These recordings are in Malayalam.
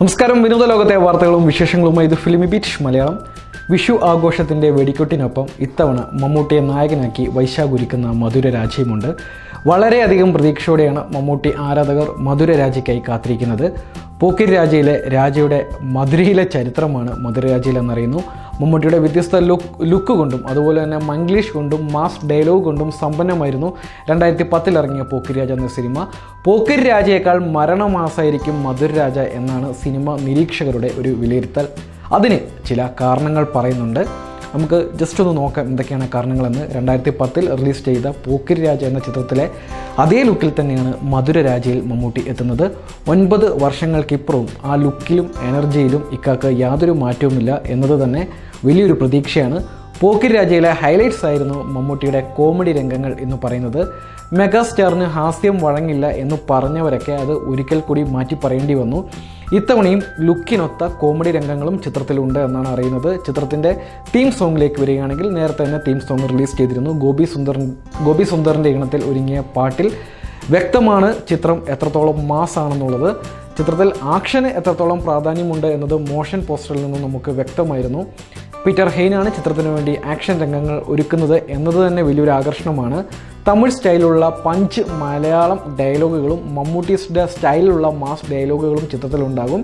നമസ്കാരം. വിനോദ ലോകത്തെ വാർത്തകളും വിശേഷങ്ങളുമായി ഇത് ഫിലിമി ബീറ്റ് മലയാളം. വിഷു ആഘോഷത്തിന്റെ വെടിക്കെട്ടിനൊപ്പം ഇത്തവണ മമ്മൂട്ടിയെ നായകനാക്കി വൈശാഖുരിക്കുന്ന മധുര രാജ്യമുണ്ട്. വളരെയധികം പ്രതീക്ഷയോടെയാണ് മമ്മൂട്ടി ആരാധകർ മധുര രാജയ്ക്കായി കാത്തിരിക്കുന്നത്. പോക്കിരി രാജയിലെ രാജയുടെ മധുരയിലെ ചരിത്രമാണ് മധുര രാജയിൽ മമ്മൂട്ടിയുടെ വ്യത്യസ്ത ലുക്ക് ലുക്ക് കൊണ്ടും അതുപോലെ തന്നെ മംഗ്ലീഷ് കൊണ്ടും മാസ് ഡയലോഗ് കൊണ്ടും സമ്പന്നമായിരുന്നു രണ്ടായിരത്തി പത്തിൽ ഇറങ്ങിയ പോക്കിരി രാജ എന്ന സിനിമ. പോക്കിരി രാജയേക്കാൾ മരണമാസായിരിക്കും മധുര രാജ എന്നാണ് സിനിമ നിരീക്ഷകരുടെ ഒരു വിലയിരുത്തൽ. അതിന് ചില കാരണങ്ങൾ പറയുന്നുണ്ട്. നമുക്ക് ജസ്റ്റ് ഒന്ന് നോക്കാം എന്തൊക്കെയാണ് കാരണങ്ങളെന്ന്. രണ്ടായിരത്തി പത്തിൽ റിലീസ് ചെയ്ത പോക്കിരി രാജ എന്ന ചിത്രത്തിലെ അതേ ലുക്കിൽ തന്നെയാണ് മധുര രാജയിൽ മമ്മൂട്ടി എത്തുന്നത്. ഒൻപത് വർഷങ്ങൾക്കിപ്പുറവും ആ ലുക്കിലും എനർജിയിലും ഇക്കാക്ക് യാതൊരു മാറ്റവുമില്ല എന്നത് തന്നെ വലിയൊരു പ്രതീക്ഷയാണ്. പോക്കിരി രാജയിലെ ഹൈലൈറ്റ്സ് ആയിരുന്നു മമ്മൂട്ടിയുടെ കോമഡി രംഗങ്ങൾ എന്ന് പറയുന്നത്. മെഗാസ്റ്റാറിന് ഹാസ്യം വഴങ്ങില്ല എന്ന് പറഞ്ഞവരൊക്കെ അത് ഒരിക്കൽ കൂടി മാറ്റി പറയേണ്ടി വന്നു. ഇത്തവണയും ലുക്കിനൊത്ത കോമഡി രംഗങ്ങളും ചിത്രത്തിലുണ്ട് എന്നാണ് അറിയുന്നത്. ചിത്രത്തിന്റെ തീം സോങ്ങിലേക്ക് വരികയാണെങ്കിൽ നേരത്തെ തന്നെ തീം സോങ് റിലീസ് ചെയ്തിരുന്നു. ഗോപി സുന്ദർ ഗോപി സുന്ദറിന്റെ ഈണത്തിൽ ഒരുങ്ങിയ പാട്ടിൽ വ്യക്തമാണ് ചിത്രം എത്രത്തോളം മാസാണെന്നുള്ളത്. ചിത്രത്തിൽ ആക്ഷന് എത്രത്തോളം പ്രാധാന്യമുണ്ട് എന്നത് മോഷൻ പോസ്റ്ററിൽ നിന്നും നമുക്ക് വ്യക്തമായിരുന്നു. പീറ്റർ ഹെയ്നാണ് ചിത്രത്തിന് വേണ്ടി ആക്ഷൻ രംഗങ്ങൾ ഒരുക്കുന്നത് എന്നത് തന്നെ വലിയൊരു ആകർഷണമാണ്. തമിഴ് സ്റ്റൈലുള്ള പഞ്ച് മലയാളം ഡയലോഗുകളും മമ്മൂട്ടിയുടെ സ്റ്റൈലിലുള്ള മാസ് ഡയലോഗുകളും ചിത്രത്തിലുണ്ടാകും.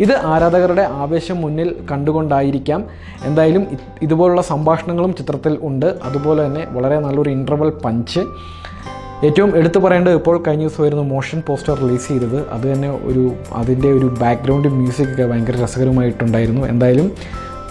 ഇത് ആരാധകരുടെ ആവേശം മുന്നിൽ കണ്ടുകൊണ്ടായിരിക്കാം. എന്തായാലും ഇതുപോലുള്ള സംഭാഷണങ്ങളും ചിത്രത്തിൽ ഉണ്ട്. അതുപോലെ തന്നെ വളരെ നല്ലൊരു ഇന്റർവൽ പഞ്ച് ഏറ്റവും എടുത്തു പറയേണ്ടത് ഇപ്പോൾ കഴിഞ്ഞ ദിവസമായിരുന്നു മോഷൻ പോസ്റ്റർ റിലീസ് ചെയ്തത്. അത് തന്നെ ഒരു അതിന്റെ ഒരു ബാക്ക്ഗ്രൗണ്ട് മ്യൂസിക് ഒക്കെ ഭയങ്കര രസകരമായിട്ടുണ്ടായിരുന്നു. എന്തായാലും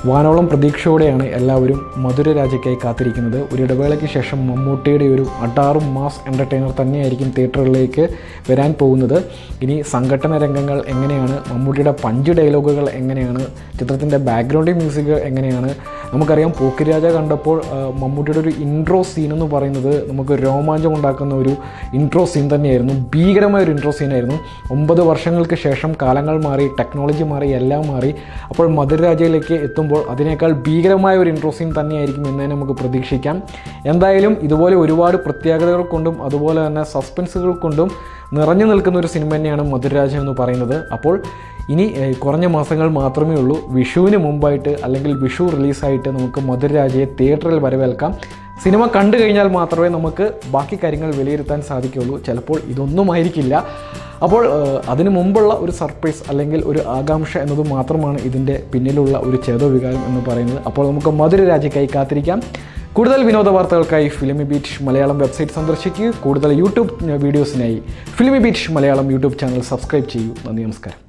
വാനോളം പ്രതീക്ഷയോടെയാണ് എല്ലാവരും മധുര രാജയ്ക്കായി കാത്തിരിക്കുന്നത്. ഒരു ഇടവേളയ്ക്ക് ശേഷം മമ്മൂട്ടിയുടെ ഒരു അടാറും മാസ് എന്റർടൈനർ തന്നെയായിരിക്കും തിയേറ്ററുകളിലേക്ക് വരാൻ പോകുന്നത്. ഇനി സംഘടന രംഗങ്ങൾ എങ്ങനെയാണ്? മമ്മൂട്ടിയുടെ പഞ്ച് ഡയലോഗുകൾ എങ്ങനെയാണ്? ചിത്രത്തിന്റെ ബാക്ക്ഗ്രൗണ്ട് മ്യൂസിക് എങ്ങനെയാണ്? നമുക്കറിയാം പോക്കിരാജ കണ്ടപ്പോൾ മമ്മൂട്ടിയുടെ ഒരു ഇൻട്രോ സീൻ എന്ന് പറയുന്നത് നമുക്ക് രോമാഞ്ചം ഉണ്ടാക്കുന്ന ഒരു ഇൻട്രോ സീൻ തന്നെയായിരുന്നു. ഭീകരമായ ഒരു ഇൻട്രോ സീനായിരുന്നു ഒമ്പത് വർഷങ്ങൾക്ക് ശേഷം കാലങ്ങൾ മാറി ടെക്നോളജി മാറി എല്ലാം മാറി. അപ്പോൾ മധുരരാജയിലേക്ക് എത്തുമ്പോൾ അതിനേക്കാൾ ഭീകരമായ ഒരു ഇൻട്രോ സീൻ തന്നെയായിരിക്കും എന്ന് തന്നെ നമുക്ക് പ്രതീക്ഷിക്കാം. എന്തായാലും ഇതുപോലെ ഒരുപാട് പ്രത്യേകതകൾ കൊണ്ടും അതുപോലെ തന്നെ സസ്പെൻസുകൾ കൊണ്ടും നിറഞ്ഞു നിൽക്കുന്ന ഒരു സിനിമ തന്നെയാണ് മധുരരാജ എന്ന് പറയുന്നത്. അപ്പോൾ ഇനി കുറഞ്ഞ മാസങ്ങൾ മാത്രമേ ഉള്ളൂ. വിഷുവിന് മുമ്പായിട്ട് അല്ലെങ്കിൽ വിഷു റിലീസായിട്ട് നമുക്ക് മധുരരാജയെ തിയേറ്ററിൽ വരവേൽക്കാം. സിനിമ കണ്ടു കഴിഞ്ഞാൽ മാത്രമേ നമുക്ക് ബാക്കി കാര്യങ്ങൾ വിലയിരുത്താൻ സാധിക്കുകയുള്ളൂ. ചിലപ്പോൾ ഇതൊന്നും ആയിരിക്കില്ല. അപ്പോൾ അതിനു മുമ്പുള്ള ഒരു സർപ്രൈസ് അല്ലെങ്കിൽ ഒരു ആകാംക്ഷ എന്നത് മാത്രമാണ് ഇതിന്റെ പിന്നിലുള്ള ഒരു ചേതോവികാരം എന്ന് പറയുന്നത്. അപ്പോൾ നമുക്ക് മധുരരാജയ്ക്കായി കാത്തിരിക്കാം. കൂടുതൽ വിനോദ വാർത്തകൾക്കായി ഫിലിമി ബീറ്റ് മലയാളം വെബ്സൈറ്റ് സന്ദർശിക്കുക കൂടുതൽ YouTube വീഡിയോസിനായി Filmibeat Malayalam YouTube channel subscribe ചെയ്യൂ. നന്ദി നമസ്കാരം.